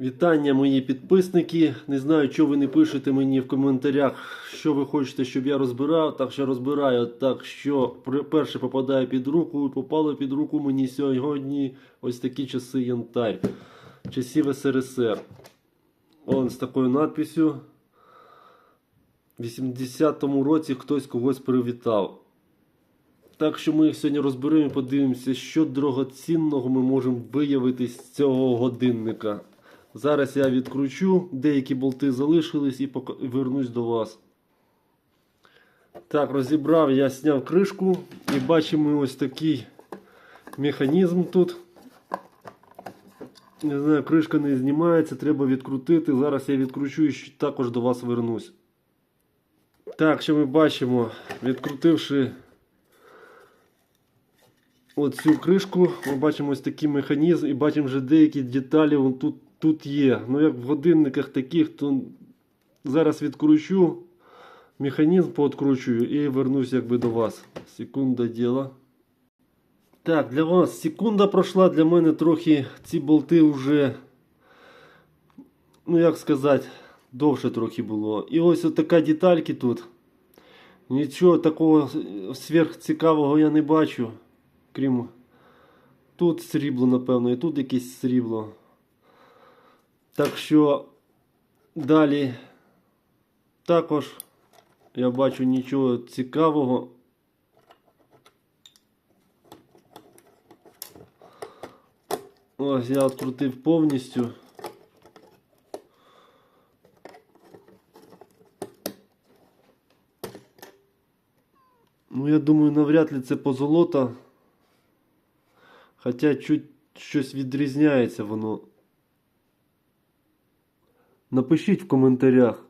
Вітання, мої підписники. Не знаю, що ви не пишете мені в коментарях, що ви хочете, щоб я розбирав. Так що розбираю, так що перше попадає під руку. І попало під руку мені сьогодні ось такі часи янтарь. Часів СРСР. Он з такою надписю. В 80-му році хтось когось привітав. Так що ми їх сьогодні розберемо і подивимося, що дорогоцінного ми можемо виявити з цього годинника. Зараз я відкручу, деякі болти залишились і пока- вернусь до вас. Так, розібрав, я зняв кришку і бачимо ось такий механізм тут. Не знаю, кришка не знімається, треба відкрутити. Зараз я відкручу і також до вас вернусь. Так, що ми бачимо, відкрутивши оцю кришку, ми бачимо ось такий механізм і бачимо вже деякі деталі тут, тут є. Ну як в годинниках таких, то зараз відкручу, механізм пооткручую і вернусь якби до вас. Секунда діла. Так, для вас секунда пройшла, для мене трохи ці болти вже, ну як сказати, довше трохи було. І ось така детальки тут. Нічого такого сверхцікавого я не бачу. Крім тут срібло, напевно, і тут якесь срібло. Так що далі також я бачу нічого цікавого. Ось я відкрутив повністю. Ну, я думаю, навряд ли це позолота. Хоча чуть щось відрізняється воно. Напишіть в коментарях,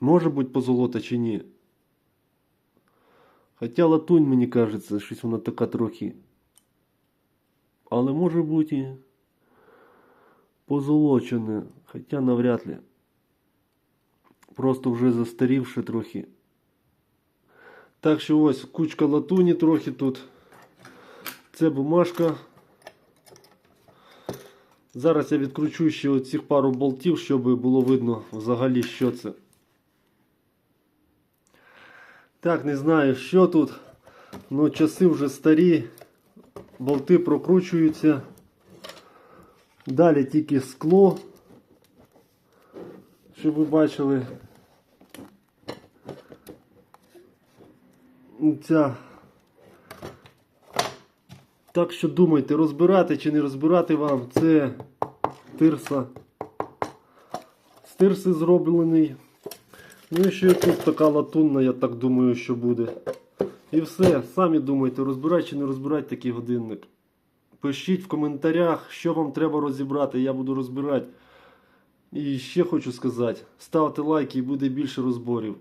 може бути позолота чи ні. Хоча латунь, мені кажеться, щось вона така трохи. Але може бути і позолочене, хоча навряд ли. Просто вже застарівши трохи. Так що ось кучка латуні трохи тут. Це бумажка. Зараз я відкручу ще оцих пару болтів, щоб було видно взагалі, що це. Так, не знаю, що тут. Ну, часи вже старі. Болти прокручуються. Далі тільки скло. Щоб ви бачили. Ця так що думайте, розбирати чи не розбирати вам. Це тирса. З тирси зроблений. Ну і ще тут така латунна, я так думаю, що буде. І все, самі думайте, розбирати чи не розбирати такий годинник. Пишіть в коментарях, що вам треба розібрати, я буду розбирати. І ще хочу сказати, ставте лайки і буде більше розборів.